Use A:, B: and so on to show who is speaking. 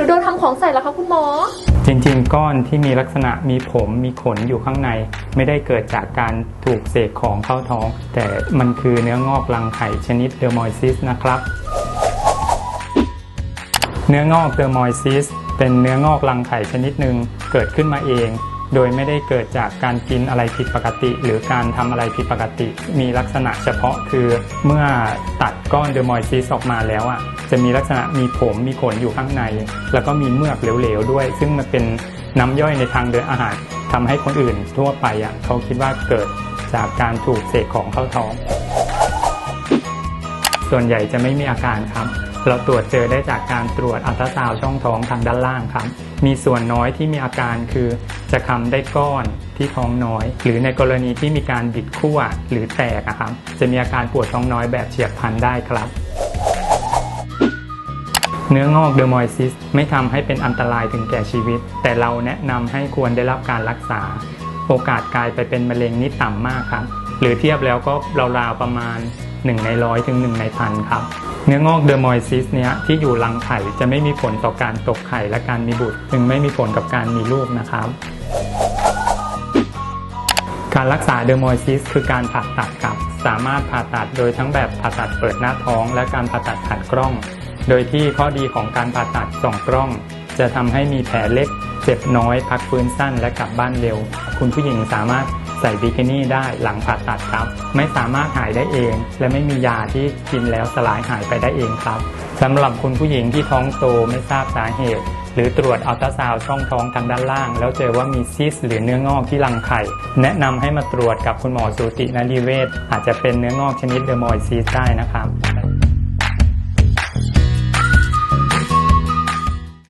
A: รือโดนทำของใส่แล้วคะคุณหมอ
B: จริงๆ ก้อนที่มีลักษณะมีผมมีขนอยู่ข้างใน ไม่ได้เกิดจากการถูกเสกของเข้าท้อง แต่มันคือเนื้องอกรังไข่ชนิดเดอร์มอยซิสนะครับ เนื้องอกเดอร์มอยซิสเป็นเนื้องอกรังไข่ชนิดหนึ่งเกิดขึ้นมาเอง โดยไม่ได้เกิดจากการกินอะไรผิดปกติ หรือการทำอะไรผิดปกติ มีลักษณะเฉพาะคือเมื่อตัดก้อนเดอร์มอยซิสออกมาแล้วอะจะมีลักษณะมีผมมีขนอยู่ข้างใน แล้วก็มีเมือกเหลวๆด้วย ซึ่งมันเป็นน้ำย่อยในทางเดินอาหารทำให้คนอื่นทั่วไปอะเขาคิดว่าเกิดจากการถูกเสกของเข้าท้อง ส่วนใหญ่จะไม่มีอาการครับ เราตรวจเจอได้จากการตรวจอัลตราซาวด์ช่องท้องทางด้านล่างครับ มีส่วนน้อยที่มีอาการคือจะคำได้ก้อนที่ท้องน้อย หรือในกรณีที่มีการบิดขั้วหรือแตกอะครับ จะมีอาการปวดท้องน้อยแบบเฉียบพลันได้ครับ เนื้องอกเดอร์มอยซิสไม่ทำให้เป็นอันตรายถึงแก่ชีวิต แต่เราแนะนำให้ควรได้รับการรักษา โอกาสกลายไปเป็นมะเร็งนี่ต่ำมากครับ หรือเทียบแล้วก็ราวๆประมาณ 1 ในร้อยถึง 1 ในพันครับ เนื้องอกเดอร์มอยซิสเนี้ยที่อยู่รังไข่จะไม่มีผลต่อการตกไข่และการมีบุตร จึงไม่มีผลกับการมีลูกนะครับ การรักษาเดอร์มอยซิสคือการผ่าตัดครับ สามารถผ่าตัดโดยทั้งแบบผ่าตัดเปิดหน้าท้อง และการผ่าตัดผ่านกล้อง โดยที่ข้อดีของการผ่าตัดสองกล้อง จะทำให้มีแผลเล็ก เจ็บน้อย พักฟื้นสั้นและกลับบ้านเร็ว คุณผู้หญิงสามารถ ใส่บิกินี่ได้หลังผ่าตัดครับ ไม่สามารถหายได้เอง และไม่มียาที่กินแล้วสลายหายไปได้เองครับสำหรับคุณผู้หญิงที่ท้องโตไม่ทราบสาเหตุ หรือตรวจอัลตราซาวด์ช่องท้องทางด้านล่าง แล้วเจอว่ามีซิสหรือเนื้องอกที่รังไข่ แนะนำให้มาตรวจกับคุณหมอสูตินรีเวชอาจจะเป็นเนื้องอกชนิดเดอร์มอยซิสได้นะครับ